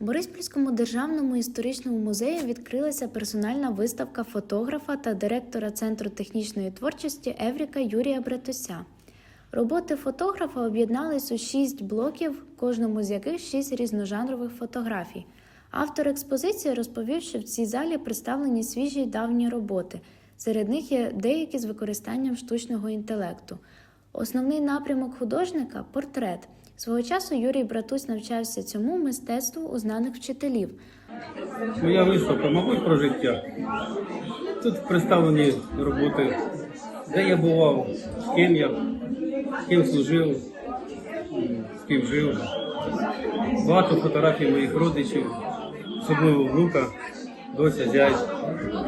У Бориспільському державному історичному музеї відкрилася персональна виставка фотографа та директора Центру технічної творчості Евріка Юрія Братуся. Роботи фотографа об'єднались у шість блоків, кожному з яких шість різножанрових фотографій. Автор експозиції розповів, що в цій залі представлені свіжі й давні роботи. Серед них є деякі з використанням штучного інтелекту. Основний напрямок художника портрет. Свого часу Юрій Братусь навчався цьому мистецтву у знаних вчителів. Моя виставка, мабуть, про життя. Тут представлені роботи, де я бував, з ким я, з ким служив, з ким жив. Багато фотографій моїх родичів, особливо внука, дося, зять,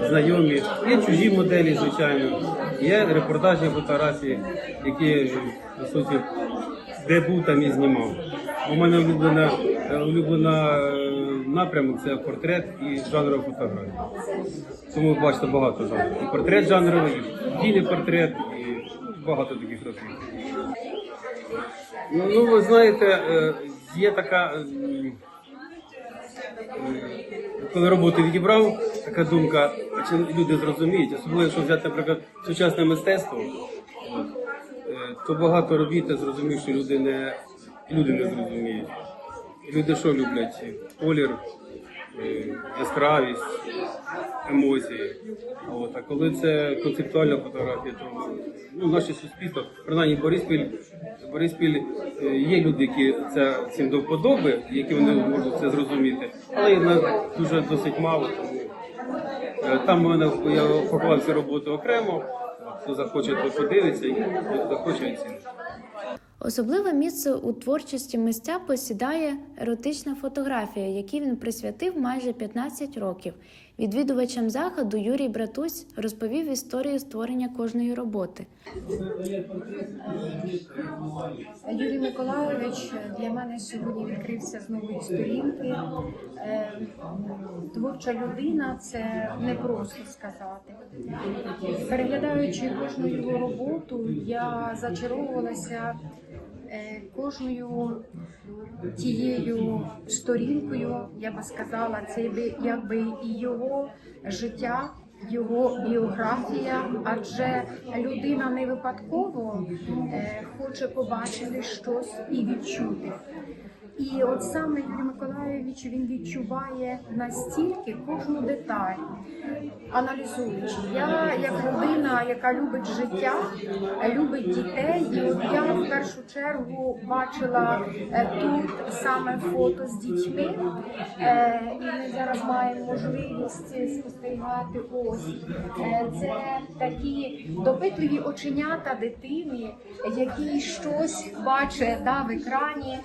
знайомі. Є чужі моделі, звичайно. Є репортажні фотографії, які, по суті, де був, там і знімав. У мене улюблена, е, улюблена е, напрямок це портрет і жанрова фотографія. Тому ви бачите багато жанрів. І портрет жанровий, і ділі портрет, і багато таких робіт. Ну, ну, ви знаєте, е, є така, коли роботи відібрав, така думка, а чи люди зрозуміють, особливо якщо взяти, наприклад, сучасне мистецтво, е, то багато робіт зрозумів, що люди не, люди не зрозуміють. Люди що люблять? Колір, яскравість, емоції. От, а коли це концептуальна фотографія, то ну, наше суспільство, принаймні Бориспіль, Бориспіль е, є люди, які це цим до вподоби, які вони можуть це зрозуміти, але їх дуже досить мало. Тому е, там у мене я поклав ці роботи окремо. Хто захоче, то подивиться, і захоче оцінить. Особливе місце у творчості митця посідає еротична фотографія, якій він присвятив майже 15 років. Відвідувачам заходу Юрій Братусь розповів історію створення кожної роботи. Юрій Миколайович для мене сьогодні відкрився з нової сторінки. Е, Творча людина це не просто сказати. Переглядаючи кожну його роботу, я зачаровувалася кожною тією сторінкою, я би сказала, це би якби і його життя. Його біографія, адже людина не випадково е, хоче побачити щось і відчути. І от саме Юрій Миколайович він відчуває настільки кожну деталь, аналізуючи. Я як людина, яка любить життя, любить дітей, і от я в першу чергу бачила е, тут саме фото з дітьми, Е, і ми зараз маємо можливість спостерігати ось. Е, Це такі допитливі оченята дитини, які щось бачить да, в екрані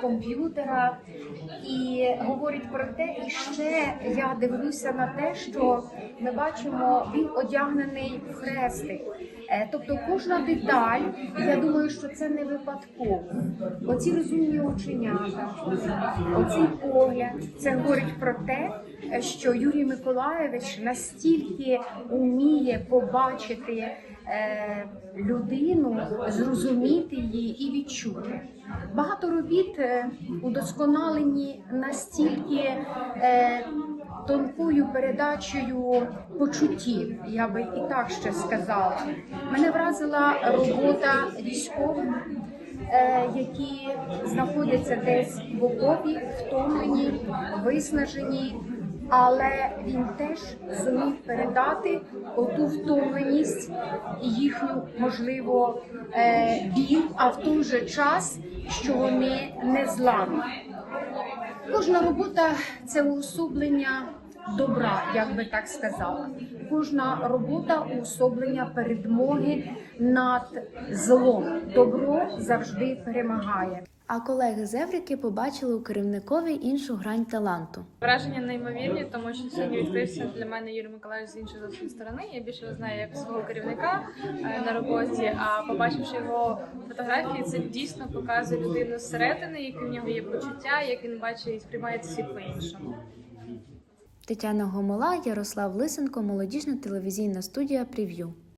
комп'ютера і говорить про те, і ще я дивлюся на те, що ми бачимо, він одягнений в хрестик. Е, Тобто кожна деталь, я думаю, що це не випадково. Оці розумні оченята, оцей погляд, це говорить про те, е, що Юрій Миколаєвич настільки вміє побачити е, людину, зрозуміти її і відчути. Багато робіт е, удосконалені настільки е, тонкою передачею почуттів, я би і так ще сказала. Мене вразила робота військових, е, які знаходяться десь в окопі, втомлені, виснажені. Але він теж зумів передати оту втомленість і їхню, можливо, е, біль, а в той же час, що вони не зламні. Кожна робота це уособлення добра, як би так сказала. Кожна робота уособлення передмоги над злом. Добро завжди перемагає. А колеги з Еврики побачили у керівникові іншу грань таланту. Враження неймовірні, тому що сьогодні відкрився для мене Юрій Миколаївич з іншої зовсім сторони. Я більше його знаю як свого керівника е, на роботі. А побачивши його фотографії, це дійсно показує людину зсередини, які в нього є почуття, як він бачить і сприймає світ по-іншому. Тетяна Гомола, Ярослав Лисенко, молодіжна телевізійна студія Прев'ю.